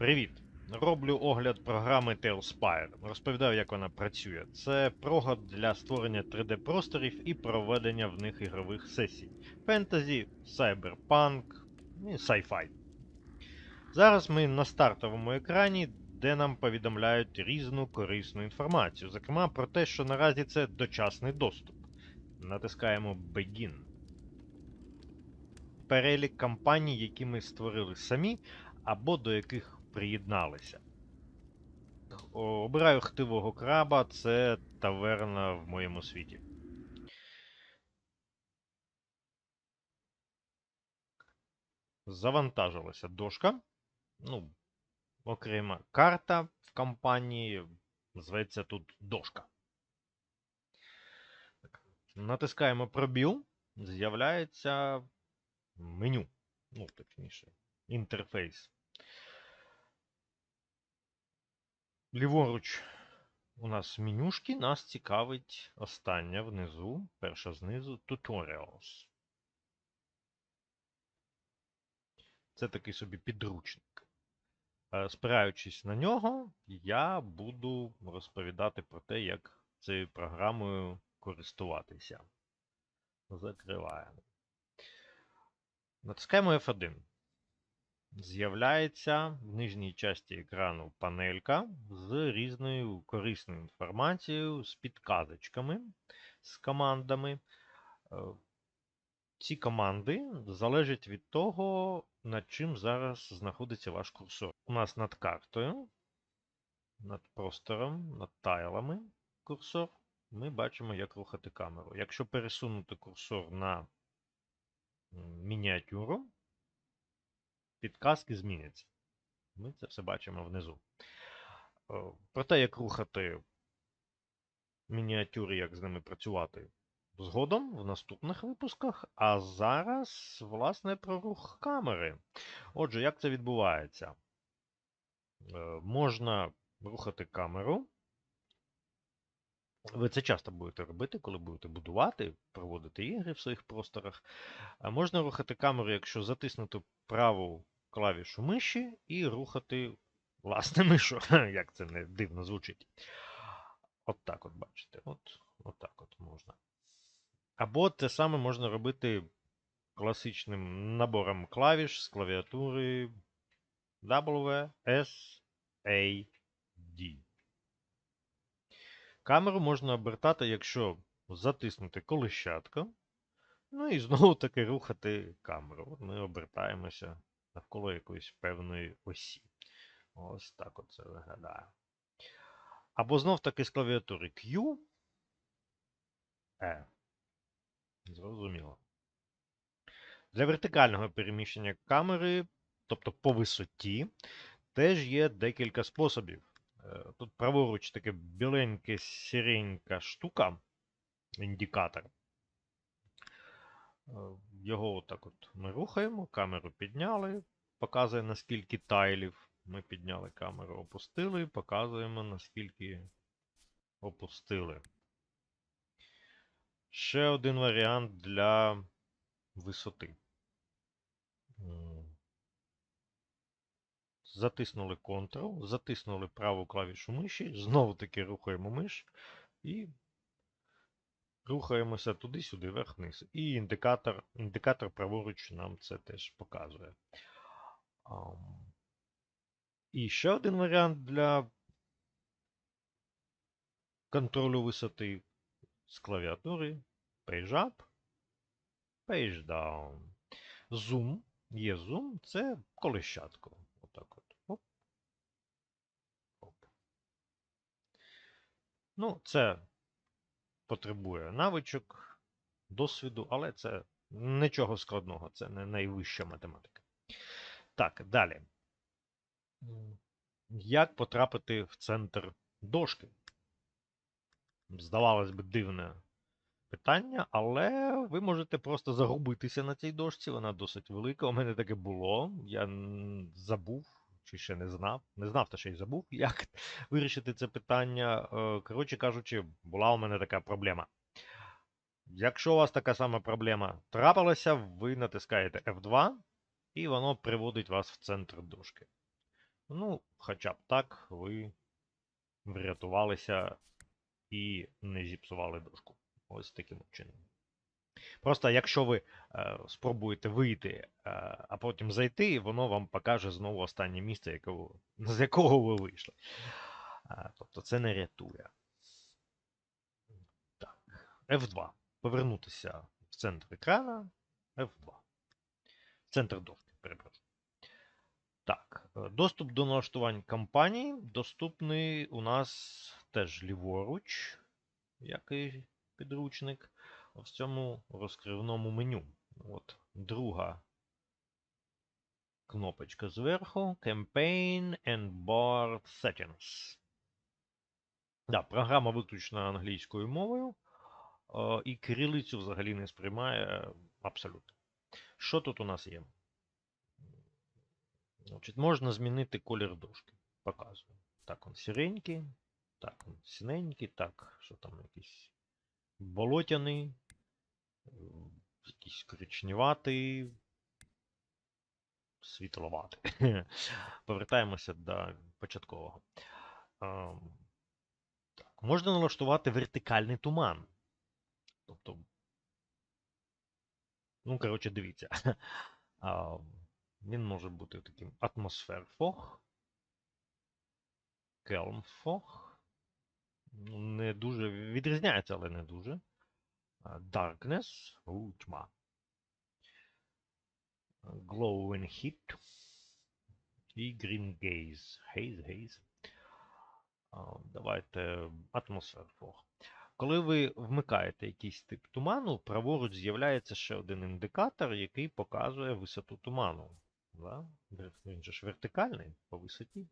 Привіт! Роблю огляд програми Tailspire. Розповідаю, як вона працює. Це прога для створення 3D-просторів і проведення в них ігрових сесій. Фентезі, сайберпанк і sci-fi. Зараз ми на стартовому екрані, де нам повідомляють різну корисну інформацію, зокрема про те, що наразі це дочасний доступ. Натискаємо Begin. Перелік компаній, які ми створили самі, або до яких приєдналися. Обираю хтивого краба, це таверна в моєму світі. Завантажилася дошка. Ну, окрема карта в компанії. Зветься тут дошка. Натискаємо пробіл. З'являється меню. Ну, точніше, інтерфейс. Ліворуч у нас менюшки, нас цікавить остання внизу, перша знизу Tutorials. Це такий собі підручник. Е, Спираючись на нього, я буду розповідати про те, як цією програмою користуватися. Закриваємо. Натискаємо F1 з'являється в нижній часті екрану панелька з різною корисною інформацією, з підказочками, з командами. Е, Ці команди залежать від того, над чим зараз знаходиться ваш курсор. У нас над картою, над простором, над тайлами курсор. Ми бачимо, як рухати камеру. Якщо пересунути курсор на мініатюру, підказки зміняться. Ми це все бачимо внизу. Е, Про те, як рухати мініатюри, як з ними працювати згодом в наступних випусках. А зараз, власне, про рух камери. Отже, як це відбувається? Е, Можна рухати камеру. Ви це часто будете робити, коли будете будувати, проводити ігри в своїх просторах. Можна рухати камеру, якщо затиснути праву клавішу миші і рухати власне мишу, як це не дивно звучить. От так от бачите. От, от так от можна. Або те саме можна робити класичним набором клавіш з клавіатури W, S, A, D. Камеру можна обертати, якщо затиснути колищатку, ну і знову таки рухати камеру. От ми обертаємося навколо якоїсь певної осі. Ось так от це виглядає. Або знов таки з клавіатури Q, E. Зрозуміло. Для вертикального переміщення камери, тобто по висоті, теж є декілька способів. Е, Тут праворуч таке біленьке сіренька штука, індикатор. Його отак от ми рухаємо, камеру підняли, показує наскільки тайлів. Ми підняли камеру, опустили, показуємо наскільки опустили. Ще один варіант для висоти. Затиснули Ctrl, затиснули праву клавішу миші, знову таки рухаємо миш і рухаємося туди-сюди, вверх-вниз. І індикатор, індикатор праворуч нам це теж показує. І ще один варіант для контролю висоти з клавіатури Page Up, Page Down. Zoom. Є Zoom, це колищатко. Отак от. Оп. Оп. Ну, це потребує навичок, досвіду, але це нічого складного, це не найвища математика. Так, далі. Як потрапити в центр дошки? Здавалось би, дивне питання, але ви можете просто загубитися на цій дошці. Вона досить велика. У мене таке було. Я забув, чи ще не знав. Не знав, та ще й забув, як вирішити це питання. Е, Коротше кажучи, була у мене така проблема. Якщо у вас така сама проблема трапилася, ви натискаєте F2, і воно приводить вас в центр дошки. Ну, хоча б так ви врятувалися і не зіпсували дошку. Ось таким чином. Просто якщо ви е, спробуєте вийти, е, а потім зайти, воно вам покаже знову останнє місце, якого, з якого ви вийшли. Е, тобто це не рятує. Так. F2. Повернутися в центр екрана. F2. Центр дошки, перепрошую. Так, е, доступ до налаштувань кампанії доступний у нас теж ліворуч, як і підручник, в цьому розкривному меню. От, друга кнопочка зверху Campaign and Board Settings. Да, програма виключно англійською мовою, е, і кирилицю взагалі не сприймає абсолютно. Що тут у нас є? Значить, можна змінити колір дошки. Показую. Так, он сіренький, так, он синенький, так, що там якийсь болотяний, якийсь коричневатий, світловатий. Повертаємося до початкового. Так, можна налаштувати вертикальний туман. Тобто, ну, коротше, дивіться. Він може бути таким атмосферфог, келмфог. Ну, Не дуже відрізняється, але не дуже. Darkness, у, тьма. Glowing Heat і Green Gaze. Haze, Haze. Давайте атмосферфог. Коли ви вмикаєте якийсь тип туману, праворуч з'являється ще один індикатор, який показує висоту туману. Він же ж вертикальний по висоті.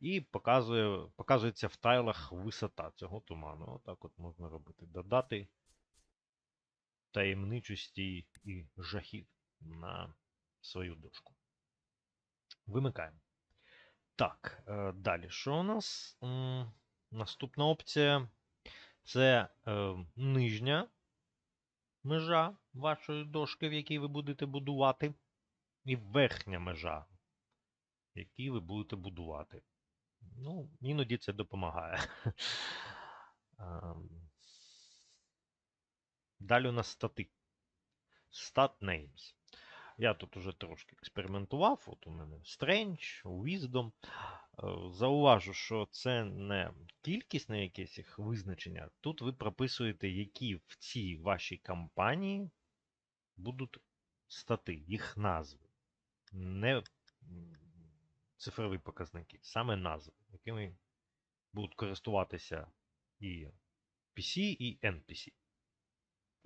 І показує, показується в тайлах висота цього туману. Отак от можна робити. Додати таємничості і жахів на свою дошку. Вимикаємо. Так, е, далі. Що у нас? Наступна опція це е, нижня межа вашої дошки, в якій ви будете будувати, і верхня межа, в якій ви будете будувати. Ну, іноді це допомагає. Далі у нас стати. Stat names. Я тут уже трошки експериментував. От у мене Strange, Wisdom. Е, Зауважу, що це не кількісне якесь їх визначення. Тут ви прописуєте, які в цій вашій кампанії будуть стати, їх назви. Не цифрові показники, саме назви, якими будуть користуватися і PC, і NPC.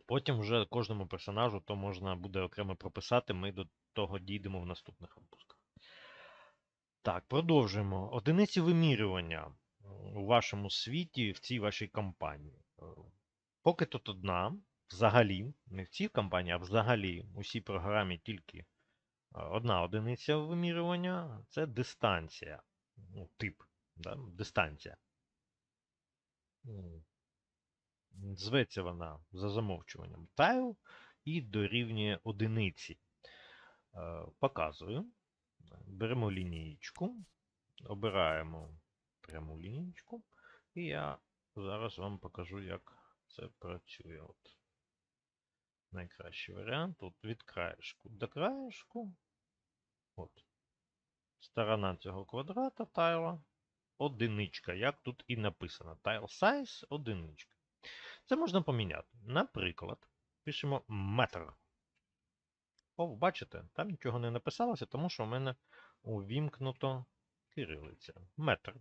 Потім вже кожному персонажу то можна буде окремо прописати, ми до того дійдемо в наступних випусках. Так, продовжуємо. Одиниці вимірювання у вашому світі в цій вашій кампанії. Е, Поки тут одна, взагалі, не в цій кампанії, а взагалі у цій програмі тільки е, одна одиниця вимірювання це дистанція. Ну, тип, да? дистанція. Зветься вона за замовчуванням tile і дорівнює одиниці. Е, Показую. Беремо лінієчку, обираємо пряму лінієчку, і я зараз вам покажу, як це працює. От. Найкращий варіант. От від краєшку до краєшку. От. Сторона цього квадрата тайла одиничка, як тут і написано. Tile size одиничка. Це можна поміняти. Наприклад, пишемо метр. О, бачите, там нічого не написалося, тому що в мене увімкнуто кирилиця. Метр.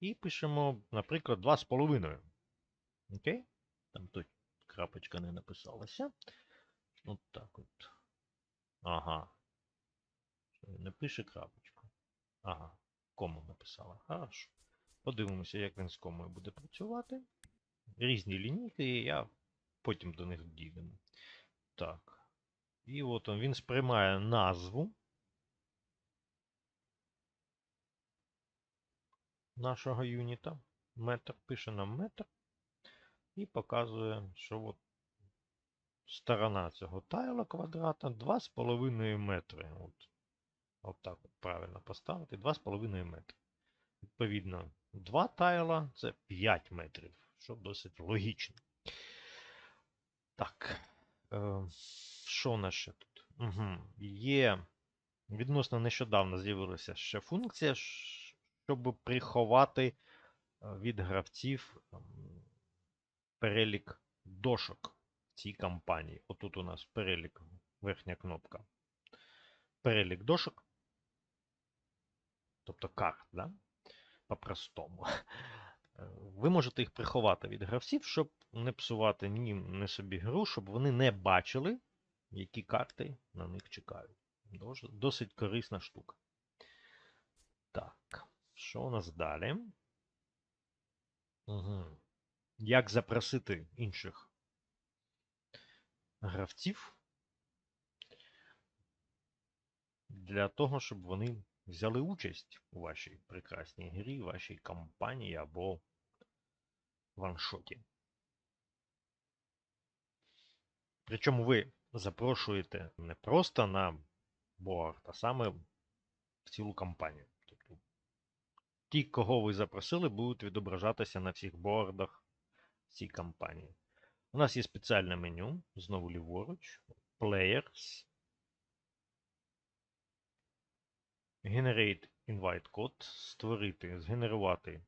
І пишемо, наприклад, 2,5. Окей? Там тут крапочка не написалася. От так от. Ага. Не пише крапочку. Ага. Кому написала. Хорошо. Подивимося, як він з комою буде працювати. Різні лінійки, і я потім до них дійдемо. Так. І от він сприймає назву нашого юніта. Метр, пише нам метр. І показує, що от сторона цього тайла квадрата 2,5 метри. От. Отак от правильно поставити. 2,5 метри. Відповідно, 2 тайла це 5 метрів, що досить логічно. Так. Е, що у нас ще тут? Угу. Є відносно нещодавно з'явилася ще функція, щоб приховати е, від гравців ем, перелік дошок в цій кампанії. Отут у нас перелік, верхня кнопка. Перелік дошок. Тобто карт, да? по-простому. Ви можете їх приховати від гравців, щоб не псувати ні не собі гру, щоб вони не бачили, які карти на них чекають. Досить корисна штука. Так, що у нас далі? Угу. Як запросити інших гравців для того, щоб вони взяли участь у вашій прекрасній грі, вашій кампанії або ваншоті. Причому ви запрошуєте не просто на борт, а саме в цілу кампанію. Тобто ті, кого ви запросили, будуть відображатися на всіх бордах в цій кампанії. У нас є спеціальне меню, знову ліворуч, Players, Generate Invite код, створити, згенерувати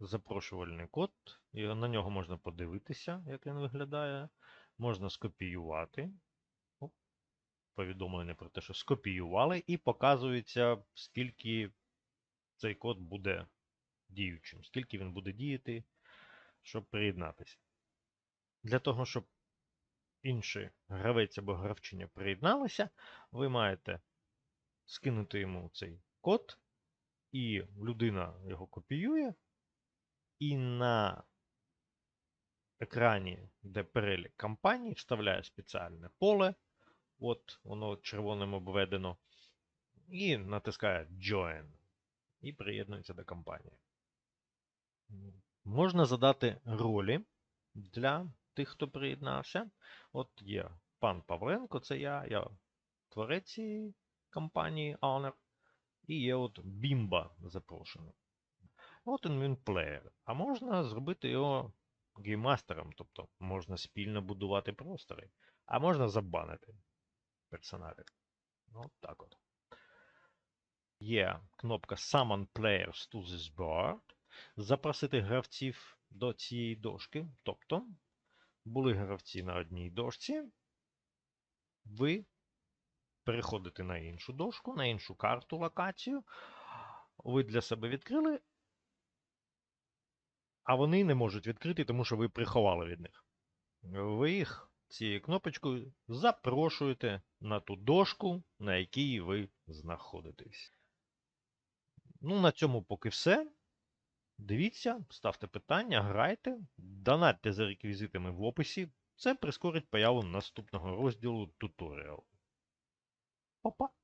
запрошувальний код, і на нього можна подивитися, як він виглядає. Можна скопіювати. Оп, Повідомлення про те, що скопіювали, і показується, скільки цей код буде діючим, скільки він буде діяти, щоб приєднатися. Для того, щоб інший гравець або гравчиня приєдналися, ви маєте скинути йому цей код, і людина його копіює, і на екрані, де перелік компаній, вставляє спеціальне поле, от воно червоним обведено, і натискає Join, і приєднується до компанії. Можна задати ролі для тих, хто приєднався. От є пан Павленко, це я, я творець компанії Honor. І є от Бімба запрошено. От він плеєр. А можна зробити його гейммастером, тобто можна спільно будувати простори, а можна забанити персоналів. От так от. Є кнопка Summon Players to this board. Запросити гравців до цієї дошки. Тобто, були гравці на одній дошці, ви переходите на іншу дошку, на іншу карту, локацію. Ви для себе відкрили, а вони не можуть відкрити, тому що ви приховали від них. Ви їх цією кнопочкою запрошуєте на ту дошку, на якій ви знаходитесь. Ну, на цьому поки все. Дивіться, ставте питання, грайте, донатьте за реквізитами в описі. Це прискорить появу наступного розділу туторіал. Bye-bye.